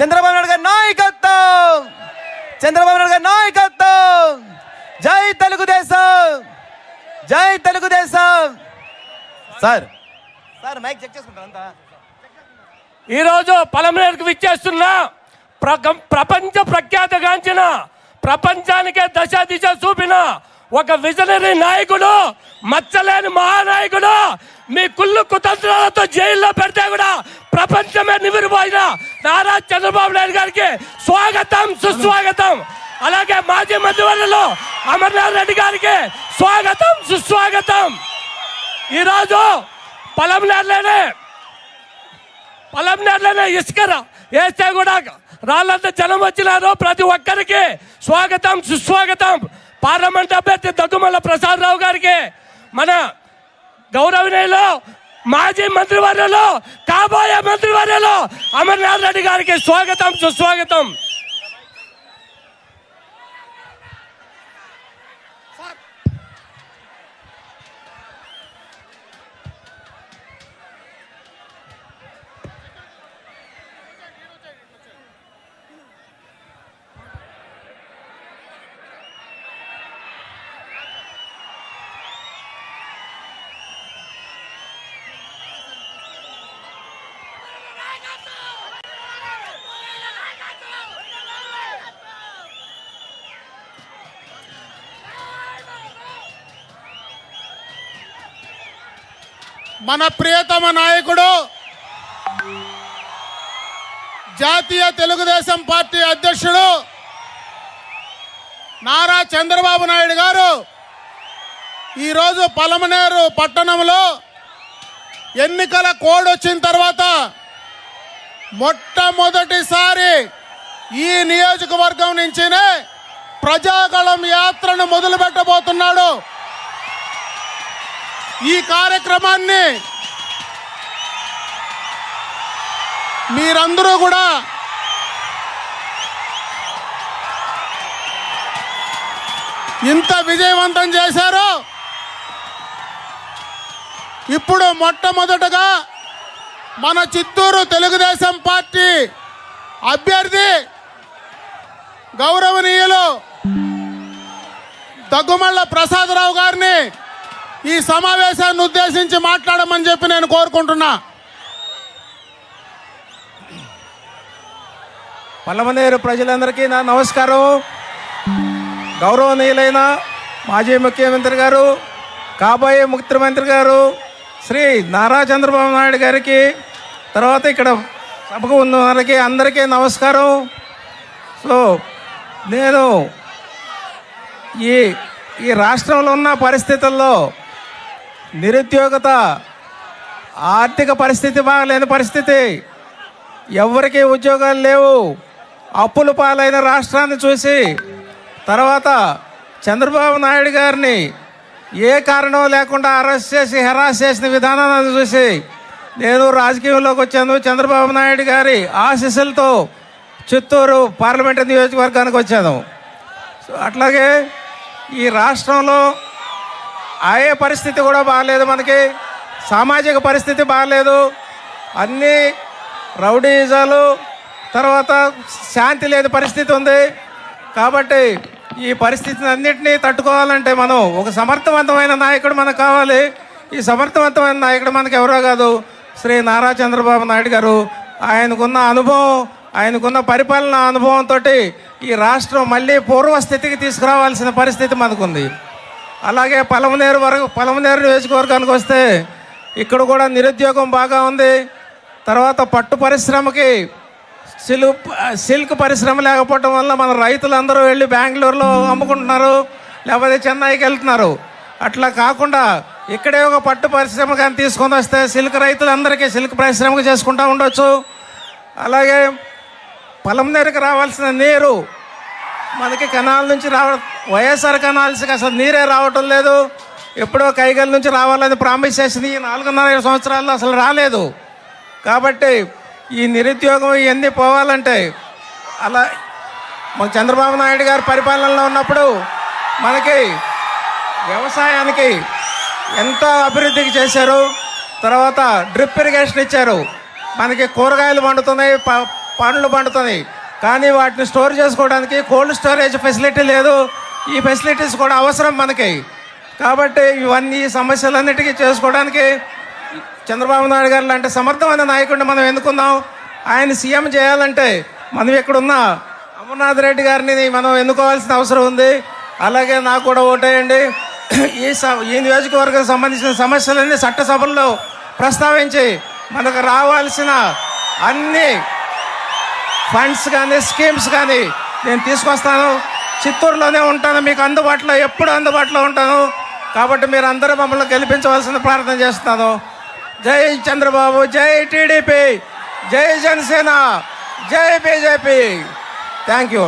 చంద్రబాబు నాయుడు గారి నాయకత్వం! చంద్రబాబు నాయుడు గారి నాయకత్వం! జై తెలుగుదేశం! జై Telugu Desam! Sir. Sir mic check చేసుకుంటారు అంతా? ఈరోజు పలమనేరుకు విచ్చేస్తున్న ప్రపంచ ప్రఖ్యాతగాంచిన ప్రపంచానికే దశ దిశ చూపిన ఒక విజనరీ నాయకుడు మచ్చలేని మహానాయకుడు మీ కుళ్ళు కుతంత్రాలతో జైల్లో పెడితే కూడా ప్రపంచమే నివిరిపోయిన నారా చంద్రబాబు నాయుడు గారికి స్వాగతం సుస్వాగతం. అలాగే మాజీ మంత్రివర్యులు అమర్నాథ్ రెడ్డి గారికి స్వాగతం సుస్వాగతం. ఈరోజు పొలంలోనే పొలం నేలనే ఇసుక వేస్తే కూడా రాళ్ళంత జనం వచ్చినారు. ప్రతి ఒక్కరికి స్వాగతం సుస్వాగతం. పార్లమెంట్ అభ్యర్థి దగ్గుమల్ల ప్రసాద్ రావు గారికి మన గౌరవనీయులు మాజీ మంత్రివర్యులు కాబోయే మంత్రివర్యులు అమర్నాథ్ రెడ్డి గారికి స్వాగతం సుస్వాగతం. మన ప్రియతమ నాయకుడు జాతీయ తెలుగుదేశం పార్టీ అధ్యక్షుడు నారా చంద్రబాబు నాయుడు గారు ఈరోజు పలమనేరు పట్టణంలో ఎన్నికల కోడ్ వచ్చిన తర్వాత మొట్టమొదటిసారి ఈ నియోజకవర్గం నుంచినే ప్రజాగళం యాత్రను మొదలుపెట్టబోతున్నాడు. ఈ కార్యక్రమాన్ని మీరందరూ కూడా ఇంత విజయవంతం చేశారు. ఇప్పుడు మొట్టమొదటగా మన చిత్తూరు తెలుగుదేశం పార్టీ అభ్యర్థి గౌరవనీయులు దగ్గుమల్ల ప్రసాదరావు గారిని ఈ సమావేశాన్ని ఉద్దేశించి మాట్లాడమని చెప్పి నేను కోరుకుంటున్నా. పల్లమనేరు ప్రజలందరికీ నా నమస్కారం. గౌరవనీయులైన మాజీ ముఖ్యమంత్రి గారు కాబోయే ముఖ్యమంత్రి గారు శ్రీ నారా చంద్రబాబు నాయుడు గారికి తర్వాత ఇక్కడ సభకు ఉన్న వారికి అందరికీ నమస్కారం. సో నేను ఈ ఈ రాష్ట్రంలో ఉన్న పరిస్థితుల్లో నిరుద్యోగత ఆర్థిక పరిస్థితి బాగలేని పరిస్థితి. ఎవరికీ ఉద్యోగాలు లేవు. అప్పుల పాలైన రాష్ట్రాన్ని చూసి తర్వాత చంద్రబాబు నాయుడు గారిని ఏ కారణం లేకుండా అరెస్ట్ చేసి హెరాస్ చేసిన విధానాన్ని చూసి నేను రాజకీయంలోకి వచ్చాను. చంద్రబాబు నాయుడు గారి ఆశీస్సులతో చిత్తూరు పార్లమెంటు నియోజకవర్గానికి వచ్చాను. అట్లాగే ఈ రాష్ట్రంలో ఆయే పరిస్థితి కూడా బాగాలేదు మనకి. సామాజిక పరిస్థితి బాగాలేదు. అన్నీ రౌడీజాలు తర్వాత శాంతి లేని పరిస్థితి ఉంది. కాబట్టి ఈ పరిస్థితిని అన్నింటినీ తట్టుకోవాలంటే మనం ఒక సమర్థవంతమైన నాయకుడు మనకు కావాలి. ఈ సమర్థవంతమైన నాయకుడు మనకు ఎవరో కాదు. శ్రీ నారా చంద్రబాబు నాయుడు గారు. ఆయనకున్న అనుభవం ఆయనకున్న పరిపాలన అనుభవంతో ఈ రాష్ట్రం మళ్ళీ పూర్వస్థితికి తీసుకురావాల్సిన పరిస్థితి మనకుంది. అలాగే పలమనేరు వరకు పలమనేరు నియోజకవర్గానికి వస్తే ఇక్కడ కూడా నిరుద్యోగం బాగా ఉంది. తర్వాత పట్టు పరిశ్రమకి సిలు సిల్క్ పరిశ్రమ లేకపోవడం వల్ల మన రైతులందరూ వెళ్ళి బెంగళూరులో అమ్ముకుంటున్నారు లేకపోతే చెన్నైకి వెళ్తున్నారు. అట్లా కాకుండా ఇక్కడే ఒక పట్టు పరిశ్రమ కానీ తీసుకొని వస్తే సిల్క్ రైతులందరికీ సిల్క్ పరిశ్రమకు చేసుకుంటూ ఉండొచ్చు. అలాగే పొలంనేరుకి రావాల్సిన నీరు మనకి కెనాల్ నుంచి రావ వైఎస్ఆర్ కనాల్సికి అసలు నీరే రావటం లేదు. ఎప్పుడో కైగల్ నుంచి రావాలని ప్రామిస్ చేసింది. ఈ నాలుగున్నర సంవత్సరాల్లో అసలు రాలేదు. కాబట్టి ఈ నిరుద్యోగం ఇవన్నీ పోవాలంటే అలా మన చంద్రబాబు నాయుడు గారు పరిపాలనలో ఉన్నప్పుడు మనకి వ్యవసాయానికి ఎంతో అభివృద్ధికి చేశారు తర్వాత డ్రిప్ ఇరిగేషన్ ఇచ్చారు. మనకి కూరగాయలు పండుతున్నాయి ప- పండ్లు పండుతున్నాయి. కానీ వాటిని స్టోర్ చేసుకోవడానికి కోల్డ్ స్టోరేజ్ ఫెసిలిటీ లేదు. ఈ ఫెసిలిటీస్ కూడా అవసరం మనకి. కాబట్టి ఇవన్నీ సమస్యలన్నిటికీ చేసుకోవడానికి చంద్రబాబు నాయుడు గారు లాంటి సమర్థమైన నాయకుడిని మనం ఎన్నుకుందాం. ఆయన సీఎం చేయాలంటే మనం ఇక్కడున్న అమర్నాథ్ రెడ్డి గారిని మనం ఎన్నుకోవాల్సిన అవసరం ఉంది. అలాగే నాకు కూడా ఓటేయండి. ఈ స- ఈ నియోజకవర్గం సంబంధించిన సమస్యలన్నీ చట్టసభల్లో ప్రస్తావించి మనకు రావాల్సిన అన్ని ఫండ్స్ కానీ స్కీమ్స్ కానీ నేను తీసుకొస్తాను. చిత్తూరులోనే ఉంటాను మీకు అందుబాటులో ఎప్పుడు అందుబాటులో ఉంటాను. కాబట్టి మీరు అందరూ మమ్మల్ని గెలిపించవలసిన ప్రార్థన చేస్తాను జై చంద్రబాబు జై టీడీపీ జై జనసేన జై బీజేపీ. Thank you.